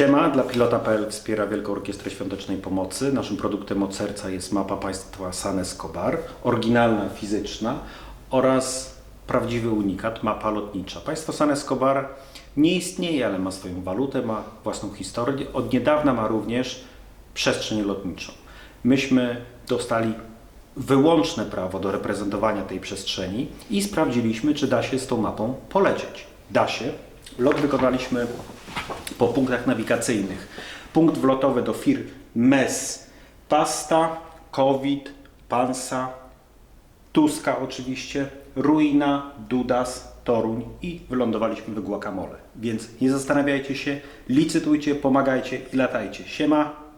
Siema, dla pilota.pl wspiera Wielką Orkiestrę Świątecznej Pomocy. Naszym produktem od serca jest mapa państwa San Escobar, oryginalna, fizyczna oraz prawdziwy unikat, mapa lotnicza. Państwo San Escobar nie istnieje, ale ma swoją walutę, ma własną historię. Od niedawna ma również przestrzeń lotniczą. Myśmy dostali wyłączne prawo do reprezentowania tej przestrzeni i sprawdziliśmy, czy da się z tą mapą polecieć. Da się. Lot wykonaliśmy po punktach nawigacyjnych. Punkt wlotowy do firm MES, Pasta, COVID, Pansa, Tuska oczywiście, Ruina, Dudas, Toruń i wylądowaliśmy w Guacamole. Więc nie zastanawiajcie się, licytujcie, pomagajcie i latajcie. Siema,